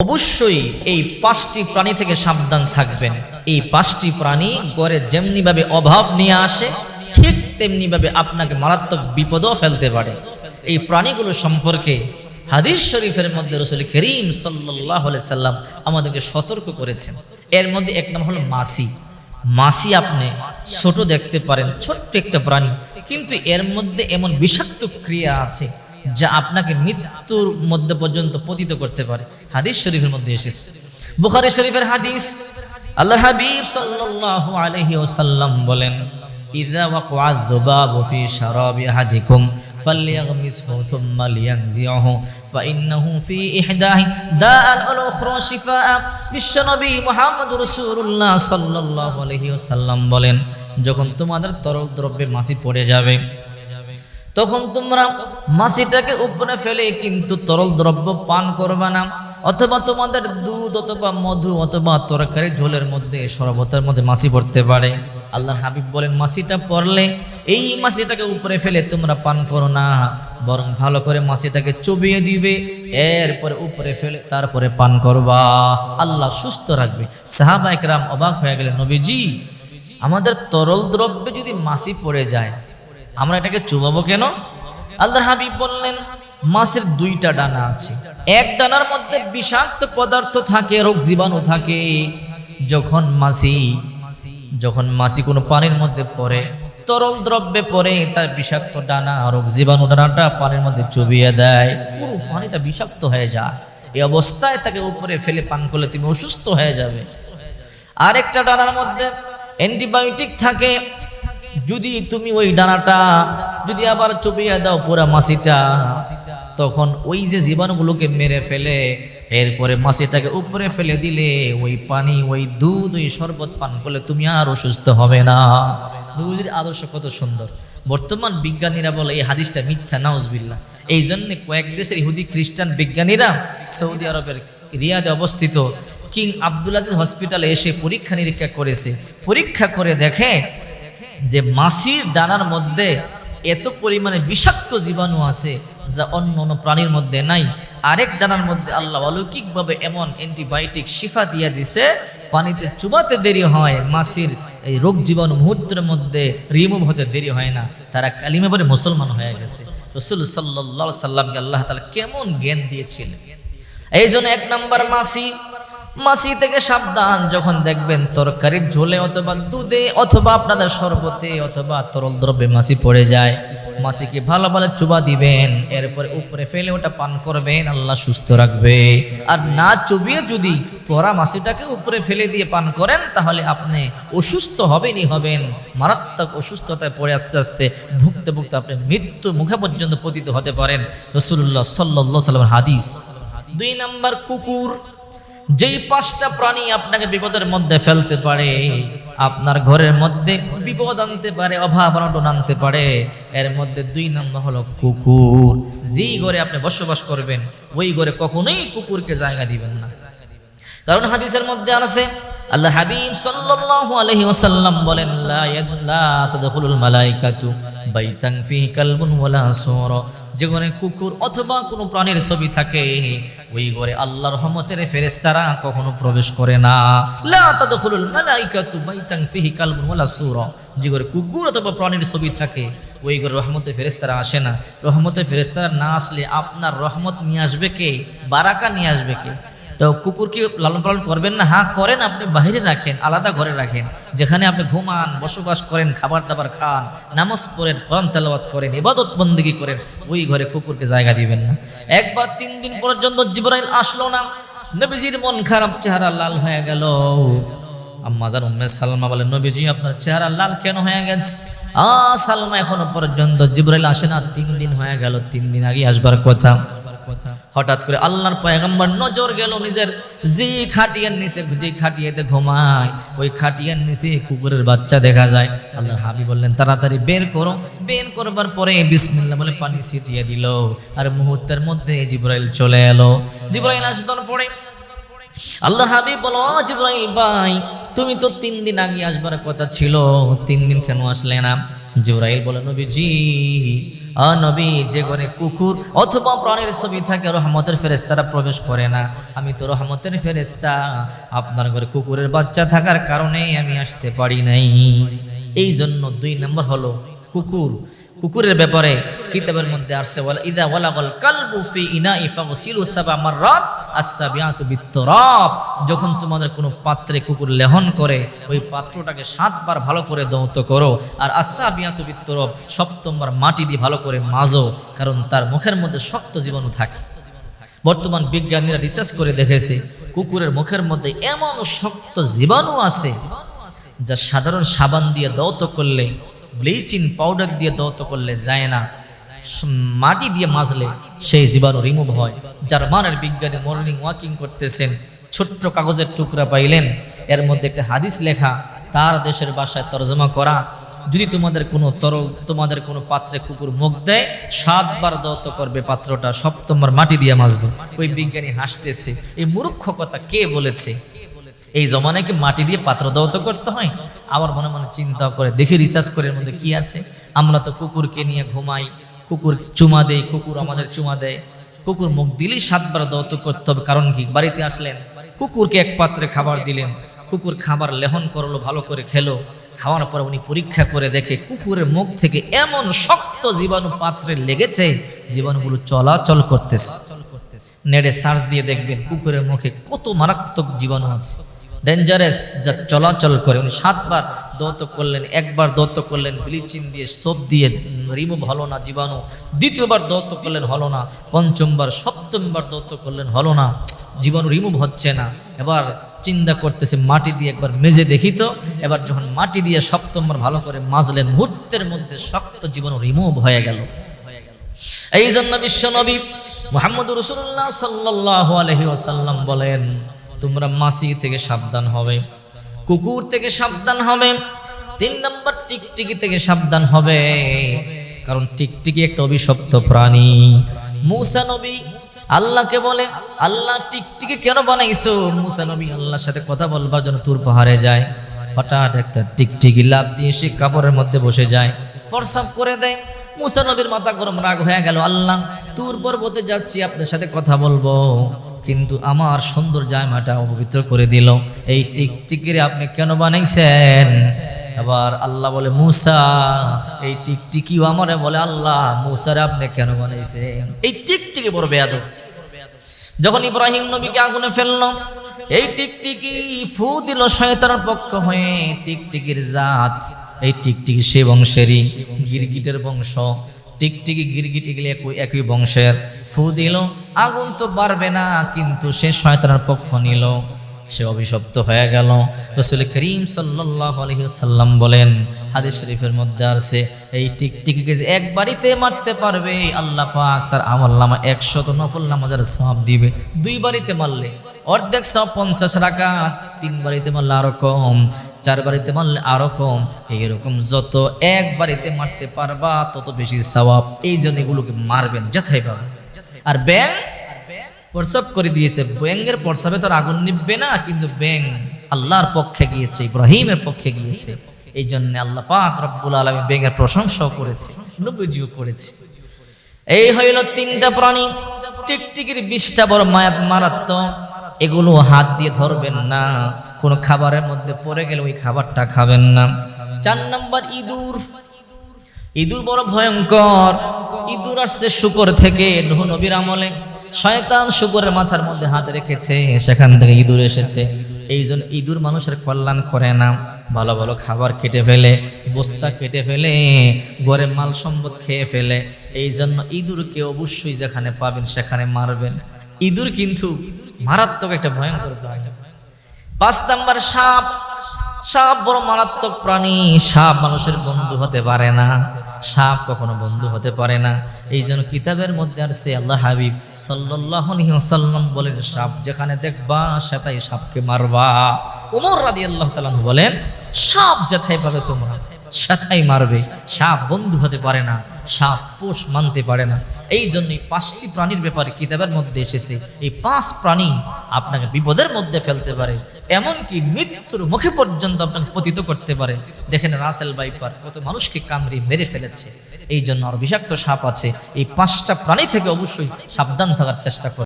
অবশ্যই এই পাঁচটি প্রাণী থেকে সাবধান থাকবেন। এই পাঁচটি প্রাণী গড়ে যেমনিভাবে অভাব নিয়ে আসে, ঠিক তেমনিভাবে আপনাকে মারাত্মক বিপদও ফেলতে পারে। এই প্রাণীগুলো সম্পর্কে হাদিস শরীফের মধ্যে রসুল করিম সাল্লাম আমাদেরকে সতর্ক করেছেন। এর মধ্যে এক নাম হলো মাসি। মাসি আপনি ছোট দেখতে পারেন, ছোট্ট একটা প্রাণী, কিন্তু এর মধ্যে এমন বিষাক্ত ক্রিয়া আছে যা আপনাকে মৃত্যুর মধ্যে পর্যন্ত পতিত করতে পারে। হাদিস শরীফের মধ্যে এসেছে বুখারী শরীফের হাদিস আল্লাহ হাবিব সাল্লাল্লাহু আলাইহি ওয়াসাল্লাম বলেন ইযা ওয়াকআ যুবাবু ফি শারাবি আহাদিকুম فليغمسه ثم لينزعه فإنه في إحداه داء الأخرى شفاء বিশ্বনবী মুহাম্মদ রাসূলুল্লাহ সাল্লাল্লাহু আলাইহি ওয়াসাল্লাম বলেন যখন তোমাদের তরল দ্রব্যে মাছি পড়ে যাবে তখন তোমরা মাছিটাকে উপরে ফেলে কিন্তু তরল দ্রব্য পান করবে না অথবা তোমাদের দুধ অথবা মধু অথবা তরকারি ঝোলের মধ্যে, শরবতের মধ্যে মাছি পড়তে পারে। আল্লাহর হাবিব বলেন, মাছিটা পড়লে এই মাছিটাকে উপরে ফেলে তোমরা পান করো না, বরং ভালো করে মাছিটাকে চবিয়ে দিবে, এরপরে উপরে ফেলে তারপরে পান করবা। আল্লাহ সুস্থ রাখবে। সাহাবা একরাম অবাক হয়ে গেলেন, নবীজি, আমাদের তরল দ্রব্যে যদি মাছি পড়ে যায়, আমরা এটাকে চুবাবো কেন? আল্লাহর হাবিব বললেন মাছের দুইটা ডানা আছে। এক ডানার মধ্যে বিষাক্ত পদার্থ থাকে, রোগ জীবাণু থাকে। যখন মাছি যখন মাছি কোনো পানির মধ্যে পড়ে, তরল দ্রব্যে পড়ে, তার বিষাক্ত ডানা, রোগ জীবাণু ডানাটা পানির মধ্যে চুবিয়ে দেয়, পুরো পানিটা বিষাক্ত হয়ে যায়। এই অবস্থায় তাকে উপরে ফেলে পান করলে তুমি অসুস্থ হয়ে যাবে। আরেকটা ডানার মধ্যে অ্যান্টিবায়োটিক থাকে। যদি তুমি ওই ডানাটা যদি আবার চুপিয়ে দাও পুরা মাসিটা, তখন ওই যে জীবাণুগুলোকে মেরে ফেলে, এরপরে মাসিটাকে উপরে ফেলে দিলে ওই পানি, ওই দুধ, ওই শরবত পান করলে তুমি আর অসুস্থ হবে না। নবীজির আদর্শ কত সুন্দর। বর্তমান বিজ্ঞানীরা বলে এই হাদিসটা মিথ্যা নাউজবিল্লা এই জন্য কয়েক দেশের ইহুদি খ্রিস্টান বিজ্ঞানীরা সৌদি আরবের রিয়াদে অবস্থিত কিং আব্দুল আজিজ হসপিটালে এসে পরীক্ষা নিরীক্ষা করেছে। পরীক্ষা করে দেখে যে মাসির ডানার মধ্যে এত পরিমাণে বিষাক্ত জীবাণু আছে যা অন্য অন্য প্রাণীর মধ্যে নাই। আরেক ডানার মধ্যে আল্লাহ অলৌকিকভাবে এমন অ্যান্টিবায়োটিক শিফা দিয়ে দিছে, পানিতে চুবাতে দেরি হয়, মাসির এই রোগ জীবাণু মুহূর্তের মধ্যে রিমুভ হতে দেরি হয় না। তারা কালিমে পরে মুসলমান হয়ে গেছে। রসুল সাল্লাহ সাল্লামকে আল্লাহ তালা কেমন জ্ঞান দিয়েছিলেন? এই জন্য এক নম্বর মাসি মাসি থেকে সাবধান যখন দেখবেন তরকারির ঝোলে অথবা দুধে অথবা আপনাদের শরবতে অথবা তরল দ্রব্যে মাছি পড়ে যায়। মাসিকে ভালো ভালো চুবা দিবেন, এরপরে উপরে ফেলে ওটা পান করবেন, আল্লাহ সুস্থ রাখবে। আর না চুবিয়ে যদি পরা মাসিটাকে উপরে ফেলে দিয়ে পান করেন, তাহলে আপনি অসুস্থ হবেনই হবেন। মারাত্মক অসুস্থতায় পড়ে আস্তে আস্তে ভুগতে ভুগতে আপনি মৃত্যু মুখে পর্যন্ত পতিত হতে পারেন। রসুল্লাহ সাল্লাহ সাল্লামের হাদিস। দুই নাম্বার কুকুর। যেই পাঁচটা প্রাণী আপনাকে বিপদের মধ্যে ফেলতে পারে, আপনার ঘরের মধ্যে বিপদ আনতে পারে, অভাব অনটন আনতে পারে, এর মধ্যে দুই নম্বর হলো কুকুর। যেই ঘরে আপনি বসবাস করবেন, ওই ঘরে কখনোই কুকুরকে জায়গা দিবেন না। কারণ হাদিসের মধ্যে আছে আল্লাহ হাবিব সাল্লাল্লাহু আলাইহি ওয়াসাল্লাম বলেন, লা ইয়াদলা তাদখুলুল মালাইকাতু বাইতান ফিহি কালবুন ওয়ালা সূর। যেখানে কুকুর অথবা কোনো প্রাণীর ছবি থাকে, ওই ঘরে আল্লাহর রহমতের ফেরেশতারা কখনো প্রবেশ করে না। লা তাদখুলুল মালাইকাতু বাইতান ফিহি কালবুন ওয়ালা সুর। যে ঘরে কুকুর অথবা প্রাণীর ছবি থাকে, ওই ঘরে রহমতের ফেরেশতারা আসে না। রহমতের ফেরেশতারা না আসলে আপনার রহমত নিয়ে আসবে কে? বারাকা নিয়ে আসবে কে? তো কুকুরকে লালন পালন করবেন না। হ্যাঁ করেন আপনি বাইরে রাখেন, আলাদা ঘরে রাখেন। যেখানে আপনি ঘুমান, বসবাস করেন, খাবার দাবার খান, নামাজ পড়েন, কোরআন তেলাওয়াত করেন, ইবাদত বন্দিগি করেন, ওই ঘরে কুকুরকে জায়গা দিবেন না। একবার তিন দিন পর্যন্ত জিবরাইল আসলো না। নবীজির মন খারাপ, চেহারা লাল হয়ে গেল। আম্মাজান উম্মে সালমা বলেন নবীজি, আপনার চেহারা লাল কেন হয়ে গেছে? আ, সালমা এখনও পর্যন্ত জিবরাইল আসে না। তিন দিন হয়ে গেল, তিন দিন আগে আসবার কথা। হঠাৎ করে আল্লাহর পয়গম্বর নজর গেল নিজের যে খাটিয়ার নিচে যে খাটিয়াতে ঘুমায়। ওই খাটিয়ার নিচে কুকুরের বাচ্চা দেখা যায়। আল্লাহর হাবি বললেন, তাড়াতাড়ি বের করো। বের করবার পরে বিসমিল্লাহ বলে পানি ছিটিয়ে দিল। আর মুহূর্তের মধ্যে জিব্রাইল চলে এলো। জিব্রাইল আসবার পরে আল্লাহ হাবিব বলো "ও জিব্রাইল ভাই, তুমি তো তিন দিন আগে আসবার কথা ছিল। তিন দিন কেন আসলে না? জিব্রাইল বলে নবীজি নবী, যে ঘরে কুকুর অথবা প্রাণের ছবি থাকে, রহমতের ফেরেস্তারা প্রবেশ করে না। আমি তো রহমতের ফেরেস্তা আপনার ঘরে কুকুরের বাচ্চা থাকার কারণেই আমি আসতে পারি নাই। এই জন্য দুই নম্বর হলো কুকুর। কুকুরের ব্যাপারে কিতাবের মধ্যে আসছে ইদা ওয়ালাগাল কালবু ফি ইনাই ফাগসিলু সাবা মাররাত। আস-সাবিআতু বিত-তুরাব, যখন তোমাদের কোনো পাত্রে কুকুর লেহন করে, ওই পাত্রটাকে সাতবার ভালো করে দৌত করো। আর আস-সাবিআতু বিত-তুরাব, সপ্তমবার মাটি দিয়ে ভালো করে মাজো, কারণ তার মুখের মধ্যে শক্ত জীবাণু থাকে। বর্তমান বিজ্ঞানীরা রিসার্চ করে দেখেছে, কুকুরের মুখের মধ্যে এমন শক্ত জীবাণু আছে, যা সাধারণ সাবান দিয়ে দৌত করলে ব্লিচিং পাউডার দিয়ে দৌত করলে যায় না। মাটি দিয়ে মাজলে সেই জীবাণু রিমুভ হয়। জার্মানের বিজ্ঞানী মর্নিং ওয়াকিং করতেছেন, ছোট্ট কাগজের টুকরা পাইলেন। এর মধ্যে একটা হাদিস লেখা, তার দেশের বাসায় তর্জমা করা। যদি তোমাদের কোনো তরল, তোমাদের কোনো পাত্রে কুকুর মুখ দেয়, সাতবার দৌত করবে পাত্রটা সপ্তমবার মাটি দিয়ে মাজবে। ওই বিজ্ঞানী হাসতেছে, এই মূর্খ কথা কে বলেছে? এই জমানায় কি মাটি দিয়ে পাত্র দৌত করতে হয়? আবার মনে মনে চিন্তা করে, দেখি রিসার্চ করে এর মধ্যে কি আছে? আমরা তো কুকুরকে নিয়ে ঘুমাই কুকুর চুমা দেয়, কুকুর আমাদের চুমা দেয়। কুকুর মুখ দিলেই সাতবার দৌত করতে হবে, কারণ কি? বাড়িতে আসলেন, কুকুরকে এক পাত্রে খাবার দিলেন, কুকুর খাবার লেহন করল, ভালো করে খেলো। খাওয়ার পর উনি পরীক্ষা করে দেখে কুকুরের মুখ থেকে এমন শক্ত জীবাণু পাত্রে লেগেছে, জীবাণুগুলো চলাচল করতেছে। নেটে সার্চ দিয়ে দেখবেন কুকুরের মুখে কত মারাত্মক জীবাণু আছে। ডেঞ্জারাস যা চলাচল করে, উনি সাতবার দৌত করলেন, একবার দৌত করলেন, ব্লিচিং দিয়ে, সোপ দিয়ে রিমুভ হলো না, জীবাণু। দ্বিতীয়বার দৌত করলেন, হলো না। পঞ্চমবার, সপ্তমবার দৌত করলেন, হলো না। জীবাণু রিমুভ হচ্ছে না। এবার চিন্তা করতেছে, মাটি দিয়ে একবার মেজে দেখি তো। এবার যখন মাটি দিয়ে সপ্তমবার ভালো করে মাজলেন, মুহূর্তের মধ্যে শক্ত জীবাণু রিমুভ হয়ে গেল। এই জন্য বিশ্ব নবী মোহাম্মদ রসুল্লাহ সাল্লাহ আলহি ওসাল্লাম বলেন, তোমরা মাসি থেকে সাবধান হবে। কুকুর থেকে সাবধান হবে। তিন নম্বর টিকটিকি থেকে সাবধান হবে। কারণ টিকটিকি একটা অভিশপ্ত প্রাণী। মুসা নবী আল্লাহকে বলে, আল্লাহ টিকটিকি কেন বানাইছো? মুসা নবী আল্লাহর সাথে কথা বলবার জন্য তুর পাহাড়ে যায়। হঠাৎ একটা টিকটিকি লাভ দিয়ে সে কাপড়ের মধ্যে বসে যায়। প্রসাব করে দেয়। মুসা নবীর মাথা গরম রাগ হয়ে গেল, আল্লাহ, তুর পর্বতে যাচ্ছি, আপনার সাথে কথা বলব। কিন্তু আমার সুন্দর জায়মাটা অপবিত্র করে দিল। এই টিকটিকিরে আপনি কেন বানাইছেন? এবার আল্লাহ বলে, মুসা, এই টিকটিকিও আমারে বলে, আল্লাহ, মুসারে আপনি কেন বানাইছেন? এই টিকটিকি বড় বেয়াদব। যখন ইব্রাহিম নবীকে আগুনে ফেলল, এই টিকটিকি ফু দিল শয়তানের পক্ষ হয়ে। টিকটিকির জাত, এই টিকটিকি সে বংশেরই, গিরগিটের বংশ। টিকটিকি গিরগিট এগুলি একই একই বংশের। ফু দিল আগুন তো বাড়বে না, কিন্তু সে শয়তানের পক্ষ নিল। সে অভিশপ্ত হয়ে গেল। রসুল করিম আলহিসাল্লাম বলেন, হাদিস শরীফের মধ্যে আছে এই টিকটিকিকে যে এক বাড়িতে মারতে পারবে, আল্লাহ পাক তার আমল নামা একশত নফল নামাজের সব দিবে। দুই বাড়িতে মারলে অর্ধেক সব পঞ্চাশ রাকাত, তিন বাড়িতে মারলে আরও কম, চার বাড়িতে মারলে আরও কম। এইরকম যত এক বাড়িতে মারতে পারবা, তত বেশি সওয়াব। এই জন্য এগুলোকে মারবেন যথাই পাবে আর ব্যাং প্রসব করে দিয়েছে। ব্যাঙের প্রসাবে তো আগুন নিববে না, কিন্তু ব্যাং আল্লাহর পক্ষে গিয়েছে, ইব্রাহিমের পক্ষে গিয়েছে। এই জন্য আল্লাহ পাক রব্বুল আলমী ব্যাঙের প্রশংসাও করেছে, নবীজিও করেছে। এই হইল তিনটা প্রাণী, টিকটিকির বিষটা বড় মায়াত মারাত্মক, এগুলো হাত দিয়ে ধরবেন না, কোনো খাবারের মধ্যে পড়ে গেলে ওই খাবারটা খাবেন না। চার নাম্বার ইঁদুর ইঁদুর বড় ভয়ঙ্কর ইঁদুর আসছে শুকর থেকে, নুহ নবীর আমলে। শয়তান শুকরের মাথার মধ্যে হাত রেখেছে, সেখান থেকে ইঁদুর এসেছে। এই জন্য ইঁদুর মানুষের কল্যাণ করে না। ভালো ভালো খাবার কেটে ফেলে, বস্তা কেটে ফেলে গড়ে মাল সম্পদ খেয়ে ফেলে। এই জন্য ইঁদুরকে অবশ্যই যেখানে পাবেন, সেখানে মারবেন। ইঁদুর কিন্তু মারাত্মক একটা ভয়ঙ্কর পাঁচ নাম্বার সাপ। সাপ বড় মারাত্মক প্রাণী, সাপ মানুষের বন্ধু হতে পারে না। সাপ কখনো বন্ধু হতে পারে না। এই জন্য কিতাবের মধ্যে আর সে আল্লাহ হাবিব সাল্লাহসাল্লাম বলেন সাপ যেখানে দেখবা সেটাই সাপকে মারবা। উমর রাদি আল্লাহ তালান বলেন সাপ যেথায় পাবে তোমরা। সেথাই মারবে, সাপ বন্ধু হতে পারে না, সাপ পোষ মানতে পারে না। এই জন্য এই পাঁচটি প্রাণীর ব্যাপারে কিতাবের মধ্যে এসেছে, এই পাঁচ প্রাণী আপনাকে বিপদের মধ্যে ফেলতে পারে, এমনকি মৃত্যুর মুখে পর্যন্ত আপনাকে পতিত করতে পারে। দেখেন রাসেল বাইপার কত মানুষকে কামড়ি মেরে ফেলেছে, এই জন্য আর বিষাক্ত সাপ আছে। এই পাঁচটা প্রাণী থেকে অবশ্যই সাবধান থাকার চেষ্টা করবে